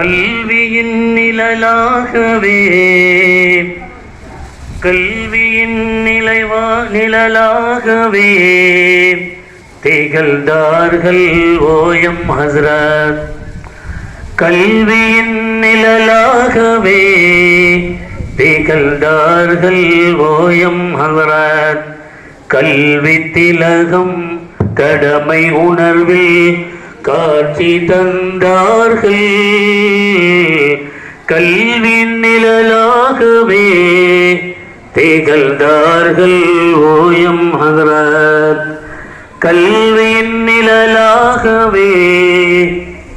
கல்வியின் நிழலாகவே. கல்வியின் நிலைவா நிழலாகவே. திகழ்ந்தார்கள் ஓயம் ஹசரத். கல்வியின் நிழலாகவே. திகழ்ந்தார்கள் ஓயம் ஹசரத். கல்வி திலகம் கடமை உணர்வில் காட்சி தந்தார்கள் கல்வி நிழலாகவே திகழ்ந்தார்கள் ஓயம் ஹதரத் கல்வியின் நிழலாகவே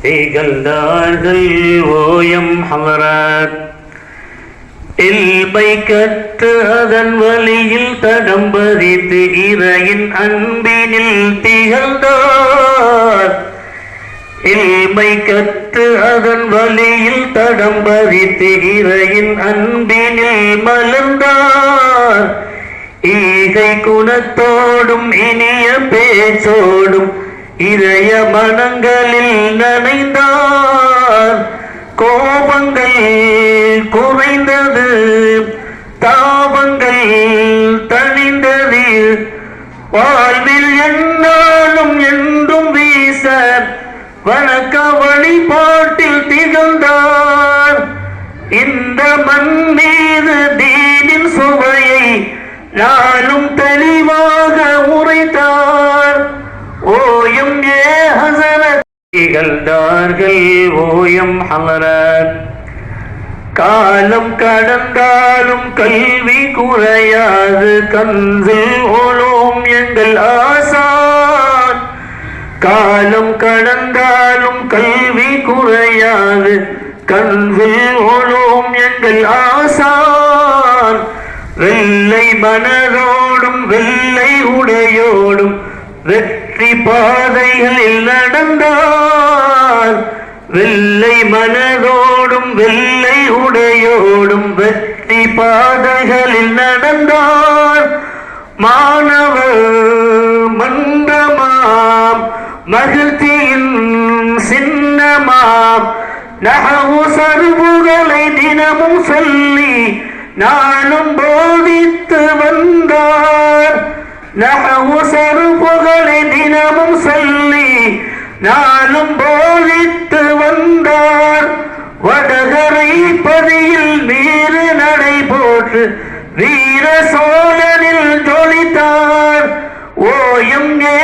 திகழ்ந்தார்கள் ஓயம் ஹதரத் இல்மை கற்று அதன் வழியில் தடம் பதித்து இறையின் அன்பினில் திகழ்ந்தார். இல்மை கற்று அதன் வழியில் தடம் பறித்து இறையின் அன்பினில் மலர்ந்தார். ஈகை குணத்தோடும் இனிய பேச்சோடும் இதய மனங்களில் நனைந்தார். கோபங்கள் குறைந்தது தாபங்கள் தணிந்தது. வாழ்வில் என்ன வணக்க வழிபாட்டில் திகழ்ந்தார். இந்த மண் மீது தீனின் சுவையை நாளும் தெளிவாக உரைத்தார். ஓயும் ஏ ஹசரத். திகழ்ந்தார்கள் ஓயம் ஹலரத் காலம் கடந்தாலும் கல்வி குறையாது. கன்சில் ஓலோம் எங்கள் ஆசா காலம் கடந்தாலும் கல்வி குறையாது. கல்வில் ஓலோம் எங்கள் ஆசான். வெள்ளை மனதோடும் வெள்ளை உடையோடும் வெற்றி பாதைகளில் நடந்தார். வெள்ளை மனதோடும் வெள்ளை உடையோடும் வெற்றி பாதைகளில் நடந்தார். மாணவர் மகிழ்ச்சியின் சின்னமாம் நகவு சருபுகளை தினமும் சொல்லி நானும் போதித்து வந்தார். நகவு சருபுகளை தினமும் சொல்லி நானும் போதித்து வந்தார். வடகரை பதியில் வீர நடை போற்று வீர சோழனில் ஜொலித்தார். ஓயும் ஏ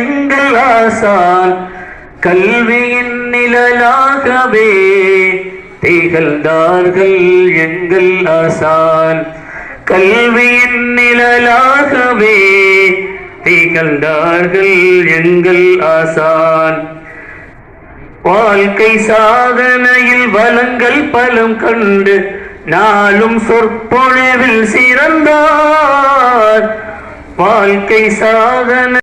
எங்கள் ஆசான் கல்வியின் நிழலாகவே திகழ்ந்தார்கள் எங்கள் ஆசான். கல்வியின் நிழலாகவே திகழ்ந்தார்கள் எங்கள் ஆசான். வாழ்க்கை சாதனையில் வளங்கள் பலம் கண்டு நாளும் சொற்பொழிவில் சிறந்தார். வாழ்க்கை சாதனை